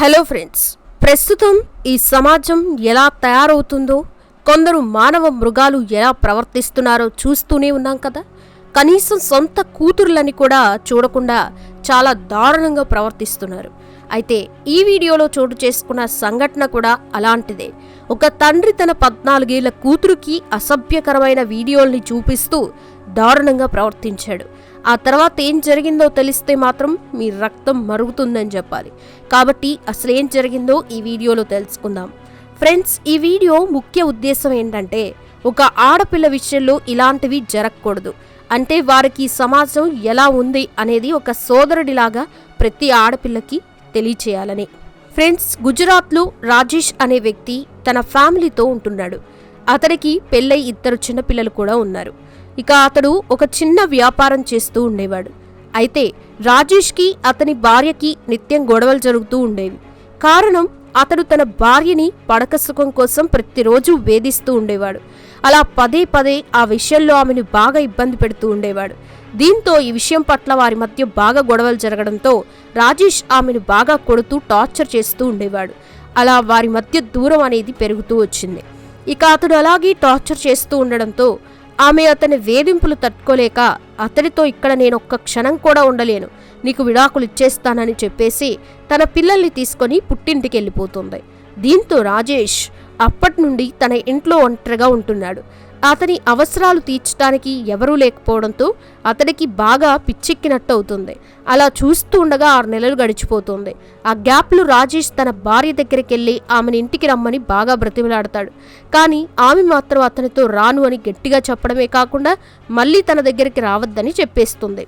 Hello friends ప్రస్తుతం ఈ సమాజం ఎలా తయారవుతుందో కొందరు మానవ మృగాలు ఎలా ప్రవర్తిస్తున్నారో చూస్తూనే ఉన్నాం కదా. కనీసం సొంత కూతుర్లని కూడా చూడకుండా చాలా దారుణంగా ప్రవర్తిస్తున్నారు. అయితే ఈ వీడియోలో చోటు చేసుకున్న సంఘటన కూడా అలాంటిదే. ఒక తండ్రి తన పద్నాలుగేళ్ళ కూతురుకి అసభ్యకరమైన వీడియోల్ని చూపిస్తూ దారుణంగా ప్రవర్తించాడు. ఆ తర్వాత ఏం జరిగిందో తెలిస్తే మాత్రం మీ రక్తం మరుగుతుందని చెప్పాలి. కాబట్టి అసలు ఏం జరిగిందో ఈ వీడియోలో తెలుసుకుందాం. ఫ్రెండ్స్ ఈ వీడియో ముఖ్య ఉద్దేశం ఏంటంటే ఒక ఆడపిల్ల విషయంలో ఇలాంటివి జరగకూడదు. అంటే వారికి సమాజం ఎలా ఉంది అనేది ఒక సోదరుడిలాగా ప్రతి ఆడపిల్లకి తెలియచేయాలని. ఫ్రెండ్స్ గుజరాత్లో రాజేష్ అనే వ్యక్తి తన ఫ్యామిలీతో ఉంటున్నాడు. అతనికి పెళ్ళై ఇద్దరు చిన్నపిల్లలు కూడా ఉన్నారు. ఇక అతడు ఒక చిన్న వ్యాపారం చేస్తూ ఉండేవాడు. అయితే రాజేష్కి అతని భార్యకి నిత్యం గొడవలు జరుగుతూ ఉండేవి. కారణం అతడు తన భార్యని పడక సుఖం కోసం ప్రతిరోజు వేధిస్తూ ఉండేవాడు. అలా పదే పదే ఆ విషయంలో ఆమెను బాగా ఇబ్బంది పెడుతూ ఉండేవాడు. దీంతో ఈ విషయం పట్ల వారి మధ్య బాగా గొడవలు జరగడంతో రాజేష్ ఆమెను బాగా కొడుతూ టార్చర్ చేస్తూ ఉండేవాడు. అలా వారి మధ్య దూరం అనేది పెరుగుతూ వచ్చింది. ఇక అతడు అలాగే టార్చర్ చేస్తూ ఉండడంతో ఆమె అతని వేధింపులు తట్టుకోలేక అతడితో ఇక్కడ నేను ఒక్క క్షణం కూడా ఉండలేను. నీకు విడాకులు ఇచ్చేస్తానని చెప్పేసి తన పిల్లల్ని తీసుకొని పుట్టింటికి వెళ్ళిపోతుంది దీంతో రాజేష్ అప్పటి నుండి తన ఇంట్లో ఒంటరిగా ఉంటున్నాడు. అతని అవసరాలు తీర్చడానికి ఎవరూ లేకపోవడంతో అతడికి బాగా పిచ్చెక్కినట్టు అవుతుంది అలా చూస్తూ ఉండగా ఆరు నెలలు గడిచిపోతుంది. ఆ గ్యాప్లో రాజేష్ తన భార్య దగ్గరికి వెళ్ళి ఆమెను ఇంటికి రమ్మని బాగా బ్రతిమలాడతాడు. కానీ ఆమె మాత్రం అతనితో రాను అని గట్టిగా చెప్పడమే కాకుండా మళ్ళీ తన దగ్గరికి రావద్దని చెప్పేస్తుంది.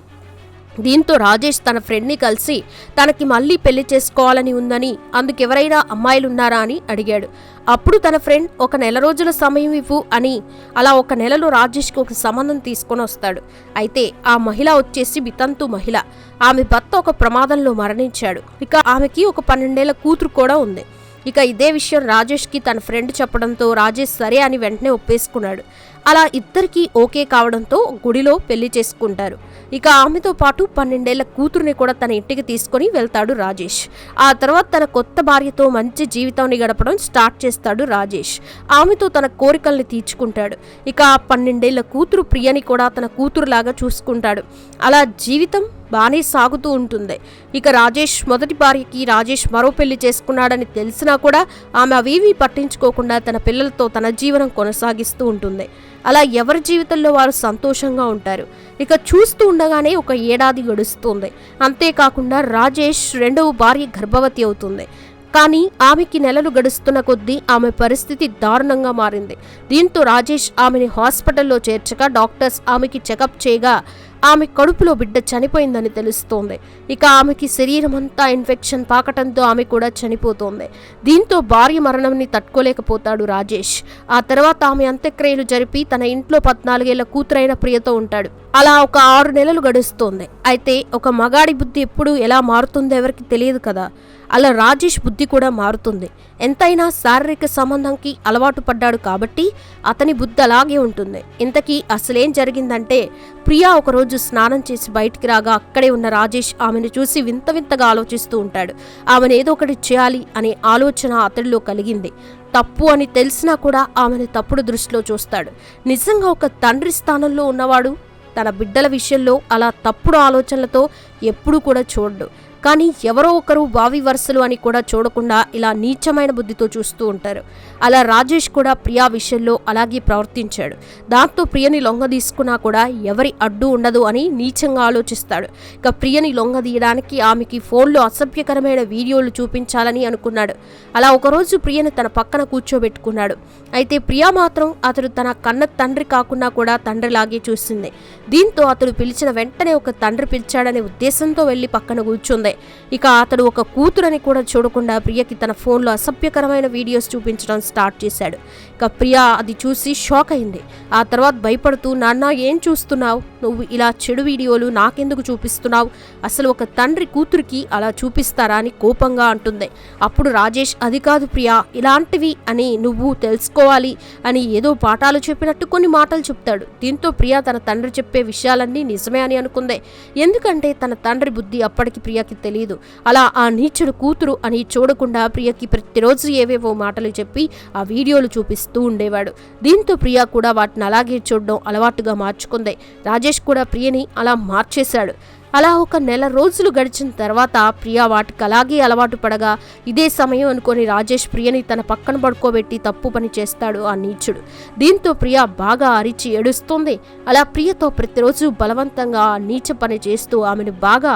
దీంతో రాజేష్ తన ఫ్రెండ్ని కలిసి తనకి మళ్ళీ పెళ్ళి చేసుకోవాలని ఉందని అందుకెవరైనా అమ్మాయిలున్నారా అని అడిగాడు. అప్పుడు తన ఫ్రెండ్ ఒక నెల రోజుల సమయం ఇవ్వు అని అలా ఒక నెలలో రాజేష్కి ఒక సంబంధం తీసుకొని వస్తాడు. అయితే ఆ మహిళ వచ్చేసి వితంతు మహిళ. ఆమె భర్త ఒక ప్రమాదంలో మరణించాడు. ఇక ఆమెకి ఒక పన్నెండేళ్ళ కూతురు కూడా ఉంది. ఇక ఇదే విషయం రాజేష్కి తన ఫ్రెండ్ చెప్పడంతో రాజేష్ సరే అని వెంటనే ఒప్పేసుకున్నాడు. అలా ఇద్దరికీ ఓకే కావడంతో గుడిలో పెళ్ళి చేసుకుంటారు. ఇక ఆమెతో పాటు పన్నెండేళ్ళ కూతురుని కూడా తన ఇంటికి తీసుకొని వెళ్తాడు రాజేష్. ఆ తర్వాత తన కొత్త భార్యతో మంచి జీవితాన్ని గడపడం స్టార్ట్ చేస్తాడు రాజేష్. ఆమెతో తన కోరికల్ని తీర్చుకుంటాడు. ఇక ఆ పన్నెండేళ్ళ కూతురు ప్రియని కూడా తన కూతురులాగా చూసుకుంటాడు. అలా జీవితం బాగానే సాగుతూ ఉంటుంది. ఇక రాజేష్ మొదటి భార్యకి రాజేష్ మరో పెళ్ళి చేసుకున్నాడని తెలిసినా కూడా ఆమె అవేవీ పట్టించుకోకుండా తన పిల్లలతో తన జీవనం కొనసాగిస్తూ ఉంటుంది. అలా ఎవరి జీవితంలో వారు సంతోషంగా ఉంటారు? ఇక చూస్తూ ఉండగానే ఒక ఏడాది గడుస్తుంది. అంతేకాకుండా రాజేష్ రెండవ భార్య గర్భవతి అవుతుంది. కానీ ఆమెకి నెలలు గడుస్తున్న కొద్దీ ఆమె పరిస్థితి దారుణంగా మారింది. దీంతో రాజేష్ ఆమెని హాస్పిటల్లో చేర్చగా డాక్టర్స్ ఆమెకి చెకప్ చేయగా ఆమె కడుపులో బిడ్డ చనిపోయిందని తెలుస్తోంది. ఇక ఆమెకి శరీరం అంతా ఇన్ఫెక్షన్ పాకటంతో ఆమె కూడా చనిపోతోంది. దీంతో భార్య మరణంని తట్టుకోలేకపోతాడు రాజేష్. ఆ తర్వాత ఆమె అంత్యక్రియలు జరిపి తన ఇంట్లో పద్నాలుగేళ్ళ కూతురైన ప్రియతో ఉంటాడు. అలా ఒక ఆరు నెలలు గడుస్తోంది. అయితే ఒక మగాడి బుద్ధి ఎప్పుడు ఎలా మారుతుందో ఎవరికి తెలియదు కదా. అలా రాజేష్ బుద్ధి కూడా మారుతుంది. ఎంతైనా శారీరక సంబంధంకి అలవాటు పడ్డాడు కాబట్టి అతని బుద్ధి అలాగే ఉంటుంది. ఇంతకీ అసలేం జరిగిందంటే ప్రియా ఒకరోజు స్నానం చేసి బయటికి రాగా అక్కడే ఉన్న రాజేష్ ఆమెను చూసి వింత వింతగా ఆలోచిస్తూ ఉంటాడు. ఆమెను ఏదో ఒకటి చేయాలి అనే ఆలోచన అతడిలో కలిగింది. తప్పు అని తెలిసినా కూడా ఆమెను తప్పుడు దృష్టిలో చూస్తాడు. నిజంగా ఒక తండ్రి స్థానంలో ఉన్నవాడు తన బిడ్డల విషయంలో అలా తప్పుడు ఆలోచనలతో ఎప్పుడూ కూడా చూడడు. కానీ ఎవరో ఒకరు బావి వరుసలు అని కూడా చూడకుండా ఇలా నీచమైన బుద్ధితో చూస్తూ ఉంటారు. అలా రాజేష్ కూడా ప్రియా విషయంలో అలాగే ప్రవర్తించాడు. దాంతో ప్రియని లొంగ తీసుకున్నా కూడా ఎవరి అడ్డు ఉండదు అని నీచంగా ఆలోచిస్తాడు. ఇక ప్రియని లొంగ తీయడానికి ఆమెకి ఫోన్లో అసభ్యకరమైన వీడియోలు చూపించాలని అనుకున్నాడు. అలా ఒకరోజు ప్రియని తన పక్కన కూర్చోబెట్టుకున్నాడు. అయితే ప్రియా మాత్రం అతడు తన కన్న తండ్రి కాకుండా కూడా తండ్రిలాగే చూసింది. దీంతో అతడు పిలిచిన వెంటనే ఒక తండ్రి పిలిచాడనే ఉద్దేశంతో వెళ్ళి పక్కన కూర్చుంది. ఇక అతడు ఒక కూతురని కూడా చూడకుండా ప్రియకి తన ఫోన్లో అసభ్యకరమైన వీడియోస్ చూపించడం స్టార్ట్ చేశాడు. ఇక ప్రియ అది చూసి షాక్ అయింది. ఆ తర్వాత భయపడుతూ నాన్న ఏం చూస్తున్నావు? నువ్వు ఇలా చెడు వీడియోలు నాకెందుకు చూపిస్తున్నావు? అసలు ఒక తండ్రి కూతురికి అలా చూపిస్తారా? అని కోపంగా అంటుంది. అప్పుడు రాజేష్ అది కాదు ప్రియా ఇలాంటివి అని నువ్వు తెలుసుకోవాలి అని ఏదో పాఠాలు చెప్పినట్టు కొన్ని మాటలు చెప్తాడు. దీంతో ప్రియా తన తండ్రి చెప్పే విషయాలన్నీ నిజమే అని అనుకుంది. ఎందుకంటే తన తండ్రి బుద్ధి అప్పటికి ప్రియాకి తెలియదు. అలా ఆ నీచుడు కూతురు అని చూడకుండా ప్రియకి ప్రతిరోజు ఏవేవో మాటలు చెప్పి ఆ వీడియోలు చూపిస్తూ ఉండేవాడు. దీంతో ప్రియ కూడా వాటిని అలాగే చూడడం అలవాటుగా మార్చుకుంది. రాజేష్ కూడా ప్రియని అలా మార్చేశాడు. అలా ఒక నెల రోజులు గడిచిన తర్వాత ప్రియ వాటికి అలాగే అలవాటు పడగా ఇదే సమయం అనుకొని రాజేష్ ప్రియని తన పక్కన పడుకోబెట్టి తప్పు పని చేస్తాడు ఆ నీచుడు. దీంతో ప్రియ బాగా అరిచి ఏడుస్తుంది. అలా ప్రియతో ప్రతిరోజు బలవంతంగా నీచ పని చేస్తూ ఆమెను బాగా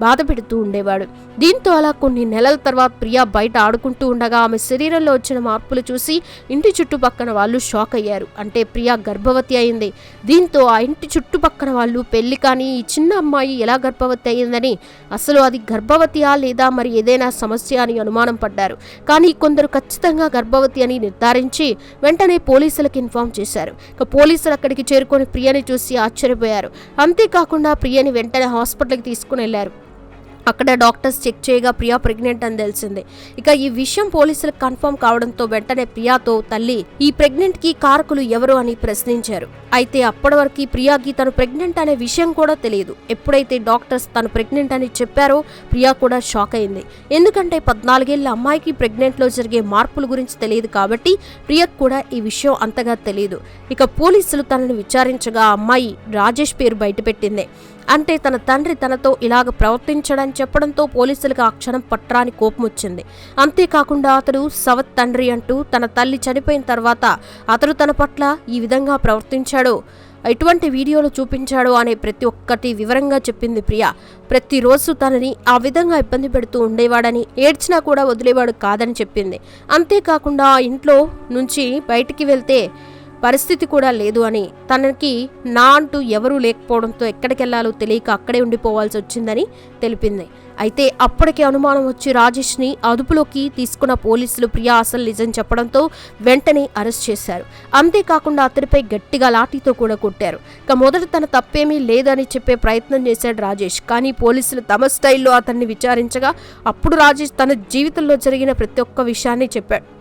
బాధ పెడుతూ ఉండేవాడు. దీంతో అలా కొన్ని నెలల తర్వాత ప్రియ బయట ఆడుకుంటూ ఉండగా ఆమె శరీరంలో వచ్చిన మార్పులు చూసి ఇంటి చుట్టుపక్కన వాళ్ళు షాక్ అయ్యారు. అంటే ప్రియ గర్భవతి అయింది. దీంతో ఆ ఇంటి చుట్టుపక్కన వాళ్ళు పెళ్ళి కానీ ఈ చిన్న అమ్మాయి ఎలా గర్భవతి అయిందని అసలు అది గర్భవతియా లేదా మరి ఏదైనా సమస్య అని అనుమానం పడ్డారు. కానీ కొందరు ఖచ్చితంగా గర్భవతి అని నిర్ధారించి వెంటనే పోలీసులకు ఇన్ఫార్మ్ చేశారు. ఇక పోలీసులు అక్కడికి చేరుకొని ప్రియని చూసి ఆశ్చర్యపోయారు. అంతేకాకుండా ప్రియని వెంటనే హాస్పిటల్కి తీసుకుని వెళ్ళారు. అక్కడ డాక్టర్స్ చెక్ చేయగా ప్రియా ప్రెగ్నెంట్ అని తెలిసింది. ఇక ఈ విషయం పోలీసులకు కన్ఫర్మ్ కావడంతో వెంటనే ప్రియాతో తల్లి ఈ ప్రెగ్నెంట్కి కారకులు ఎవరు అని ప్రశ్నించారు. అయితే అప్పటి వరకు ప్రియాకి తను ప్రెగ్నెంట్ అనే విషయం కూడా తెలియదు. ఎప్పుడైతే డాక్టర్స్ తను ప్రెగ్నెంట్ అని చెప్పారో ప్రియా కూడా షాక్ అయింది. ఎందుకంటే పద్నాలుగేళ్ళ అమ్మాయికి ప్రెగ్నెంట్లో జరిగే మార్పుల గురించి తెలియదు కాబట్టి ప్రియకు కూడా ఈ విషయం అంతగా తెలియదు. ఇక పోలీసులు తనను విచారించగా అమ్మాయి రాజేష్ పేరు బయటపెట్టింది. అంటే తన తండ్రి తనతో ఇలాగ ప్రవర్తించడని చెప్పడంతో పోలీసులకు ఆ క్షణం పట్రాని కోపం వచ్చింది అంతేకాకుండా అతడు సవత్ తండ్రి అంటూ తన తల్లి చనిపోయిన తర్వాత అతడు తన పట్ల ఈ విధంగా ప్రవర్తించాడో. ఎటువంటి వీడియోలు చూపించాడు అనే ప్రతి ఒక్కటి వివరంగా చెప్పింది ప్రియ. ప్రతిరోజు తనని ఆ విధంగా ఇబ్బంది పెడుతూ ఉండేవాడని ఏడ్చినా కూడా వదిలేవాడు కాదని చెప్పింది. అంతేకాకుండా ఆ ఇంట్లో నుంచి బయటికి వెళ్తే పరిస్థితి కూడా లేదు అని తనకి నా అంటూ ఎవరూ లేకపోవడంతో ఎక్కడికెళ్ళాలో తెలియక అక్కడే ఉండిపోవాల్సి వచ్చిందని తెలిపింది. అయితే అప్పటికే అనుమానం వచ్చి రాజేష్ని అదుపులోకి తీసుకున్న పోలీసులు ప్రియా అసలు నిజం చెప్పడంతో వెంటనే అరెస్ట్ చేశారు. అంతేకాకుండా అతడిపై గట్టిగా లాఠీతో కూడా కొట్టారు. ఇక మొదట తన తప్పేమీ లేదని చెప్పే ప్రయత్నం చేశాడు రాజేష్. కానీ పోలీసులు తమ స్టైల్లో అతన్ని విచారించగా అప్పుడు రాజేష్ తన జీవితంలో జరిగిన ప్రతి ఒక్క విషయాన్ని చెప్పాడు.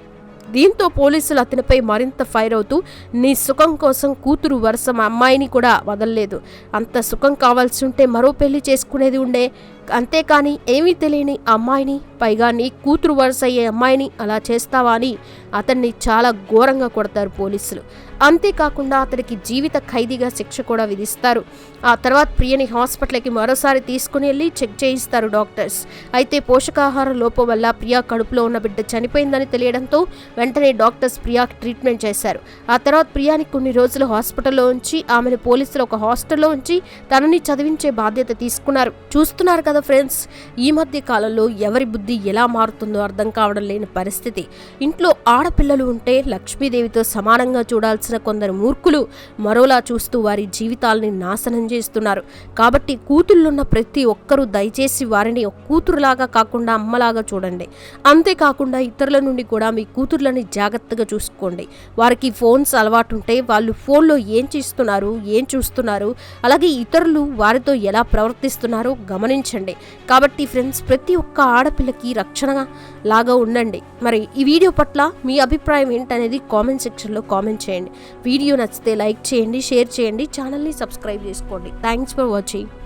దీంతో పోలీసులు అతనిపై మరింత ఫైర్ అవుతూ నీ సుఖం కోసం కూతురు వరుస మా అమ్మాయిని కూడా వదలలేదు. అంత సుఖం కావాల్సి ఉంటే మరో పెళ్ళి చేసుకునేది ఉండే. అంతేకాని ఏమీ తెలియని అమ్మాయిని పైగా నీ కూతురు వరుస అయ్యే అమ్మాయిని అలా చేస్తావా అని అతన్ని చాలా ఘోరంగా కొడతారు పోలీసులు. అంతేకాకుండా అతడికి జీవిత ఖైదీగా శిక్ష కూడా విధిస్తారు. ఆ తర్వాత ప్రియని హాస్పిటల్కి మరోసారి తీసుకుని వెళ్ళి చెక్ చేయిస్తారు డాక్టర్స్. అయితే పోషకాహార లోపం వల్ల ప్రియా కడుపులో ఉన్న బిడ్డ చనిపోయిందని తెలియడంతో వెంటనే డాక్టర్స్ ప్రియాకి ట్రీట్మెంట్ చేశారు. ఆ తర్వాత ప్రియాని కొన్ని రోజులు హాస్పిటల్లో ఉంచి ఆమెను పోలీసులు ఒక హాస్టల్లో ఉంచి తనని చదివించే బాధ్యత తీసుకున్నారు. చూస్తున్నారు కదా ఫ్రెండ్స్? ఈ మధ్య కాలంలో ఎవరి బుద్ధి ఎలా మారుతుందో అర్థం కావడం లేని పరిస్థితి. ఇంట్లో ఆడపిల్లలు ఉంటే లక్ష్మీదేవితో సమానంగా చూడాల్సిన కొందరు మూర్ఖులు మరోలా చూస్తూ వారి జీవితాల్ని నాశనం చేస్తున్నారు. కాబట్టి కూతుళ్ళున్న ప్రతి ఒక్కరూ దయచేసి వారిని కూతురులాగా కాకుండా అమ్మలాగా చూడండి. అంతేకాకుండా ఇతరుల నుండి కూడా మీ కూతుర్లని జాగ్రత్తగా చూసుకోండి. వారికి ఫోన్స్ అలవాటు ఉంటే వాళ్ళు ఫోన్లో ఏం చేస్తున్నారు ఏం చూస్తున్నారు అలాగే ఇతరులు వారితో ఎలా ప్రవర్తిస్తున్నారో గమనించండి. కాబట్టి ఫ్రెండ్స్ ప్రతి ఒక్క ఆడపిల్లకి రక్షణ లాగా ఉండండి. మరి ఈ వీడియో పట్ల మీ అభిప్రాయం ఏంటనేది కామెంట్ సెక్షన్లో కామెంట్ చేయండి. వీడియో నచ్చితే లైక్ చేయండి షేర్ చేయండి ఛానల్ని సబ్స్క్రైబ్ చేసుకోండి. Thanks for watching